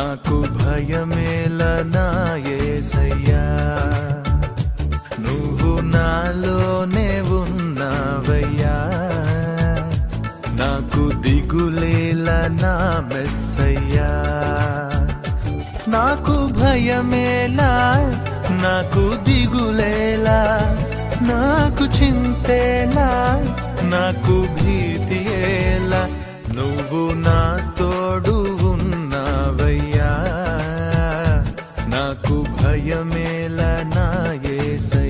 నాకు భయమేలనా ఏసయ్యా నువ్వు నాలోనే ఉన్నావయ్యా. నాకు దిగులేలనా మెస్సయ్యా. నాకు భయమేలా నాకు దిగులేలా నాకు చింతేలా నాకు భీతి ఏలా. నువ్వు నా నాకు భయమేల నా ఏసై